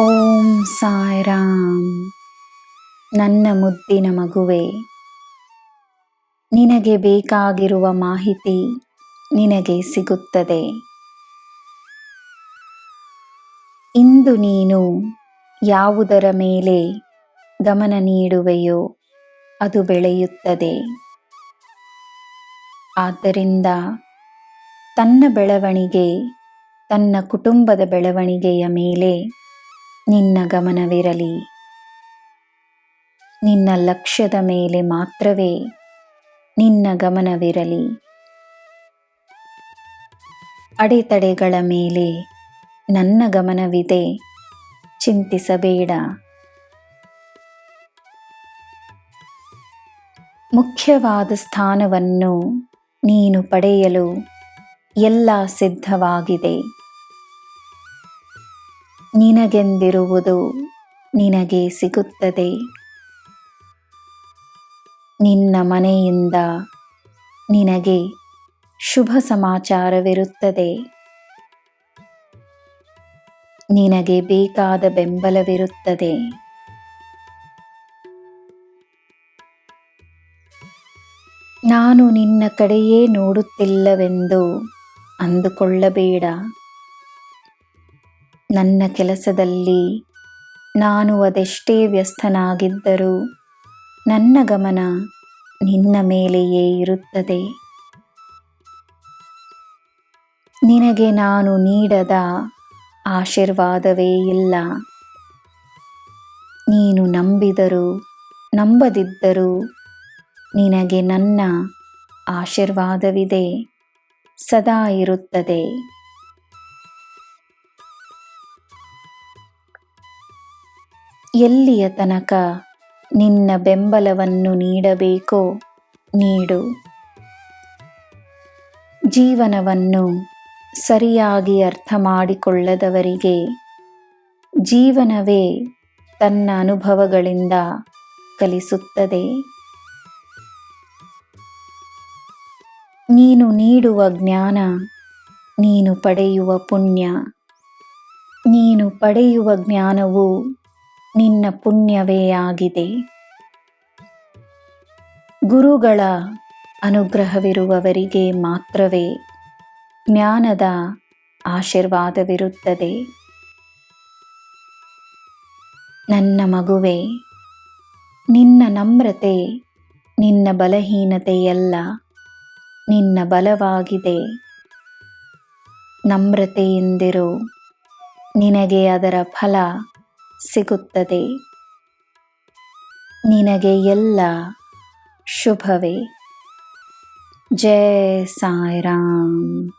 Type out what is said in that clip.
ಓಂ ಸಾಯ್ರಾಮ್. ನನ್ನ ಮುದ್ದಿನ ಮಗುವೆ, ನಿನಗೆ ಬೇಕಾಗಿರುವ ಮಾಹಿತಿ ನಿನಗೆ ಸಿಗುತ್ತದೆ. ಇಂದು ನೀನು ಯಾವುದರ ಮೇಲೆ ಗಮನ ನೀಡುವೆಯೋ ಅದು ಬೆಳೆಯುತ್ತದೆ. ಆದ್ದರಿಂದ ತನ್ನ ಬೆಳವಣಿಗೆ, ತನ್ನ ಕುಟುಂಬದ ಬೆಳವಣಿಗೆಯ ಮೇಲೆ ನಿನ್ನ ಗಮನವಿರಲಿ. ನಿನ್ನ ಲಕ್ಷ್ಯದ ಮೇಲೆ ಮಾತ್ರವೇ ನಿನ್ನ ಗಮನವಿರಲಿ. ಅಡೆತಡೆಗಳ ಮೇಲೆ ನನ್ನ ಗಮನವಿದೆ. ಚಿಂತಿಸಬೇಡ. ಮುಖ್ಯವಾದ ಸ್ಥಾನವನ್ನು ನೀನು ಪಡೆಯಲು ಎಲ್ಲ ಸಿದ್ಧವಾಗಿದೆ. ನಿನಗೆಂದಿರುವುದು ನಿನಗೆ ಸಿಗುತ್ತದೆ. ನಿನ್ನ ಮನೆಯಿಂದ ನಿನಗೆ ಶುಭ ಸಮಾಚಾರವಿರುತ್ತದೆ. ನಿನಗೆ ಬೇಕಾದ ಬೆಂಬಲವಿರುತ್ತದೆ. ನಾನು ನಿನ್ನ ಕಡೆಯೇ ನೋಡುತ್ತಿಲ್ಲವೆಂದು ಅಂದುಕೊಳ್ಳಬೇಡ. ನನ್ನ ಕೆಲಸದಲ್ಲಿ ನಾನು ಅದೆಷ್ಟೇ ವ್ಯಸ್ತನಾಗಿದ್ದರೂ ನನ್ನ ಗಮನ ನಿನ್ನ ಮೇಲೆಯೇ ಇರುತ್ತದೆ. ನಿನಗೆ ನಾನು ನೀಡದ ಆಶೀರ್ವಾದವೇ ಇಲ್ಲ. ನೀನು ನಂಬಿದರೂ, ನಂಬದಿದ್ದರೂ ನಿನಗೆ ನನ್ನ ಆಶೀರ್ವಾದವಿದೆ, ಸದಾ ಇರುತ್ತದೆ. ಎಲ್ಲಿಯ ತನಕ ನಿನ್ನ ಬೆಂಬಲವನ್ನು ನೀಡಬೇಕೋ ನೀಡು. ಜೀವನವನ್ನು ಸರಿಯಾಗಿ ಅರ್ಥ ಮಾಡಿಕೊಳ್ಳದವರಿಗೆ ಜೀವನವೇ ತನ್ನ ಅನುಭವಗಳಿಂದ ಕಲಿಸುತ್ತದೆ. ನೀನು ನೀಡುವ ಜ್ಞಾನ ನೀನು ಪಡೆಯುವ ಪುಣ್ಯ. ನೀನು ಪಡೆಯುವ ಜ್ಞಾನವು ನಿನ್ನ ಪುಣ್ಯವೇ ಆಗಿದೆ. ಗುರುಗಳ ಅನುಗ್ರಹವಿರುವವರಿಗೆ ಮಾತ್ರವೇ ಜ್ಞಾನದ ಆಶೀರ್ವಾದವಿರುತ್ತದೆ. ನನ್ನ ಮಗುವೆ, ನಿನ್ನ ನಮ್ರತೆ ನಿನ್ನ ಬಲಹೀನತೆಯಲ್ಲ, ನಿನ್ನ ಬಲವಾಗಿದೆ. ನಮ್ರತೆಯಿಂದಿರು ನಿನಗೆ ಅದರ ಫಲ ಸಿಗುತ್ತದೆ. ನಿನಗೆ ಎಲ್ಲ ಶುಭವೇ. ಜಯ ಸಾಯಿರಾಮ್.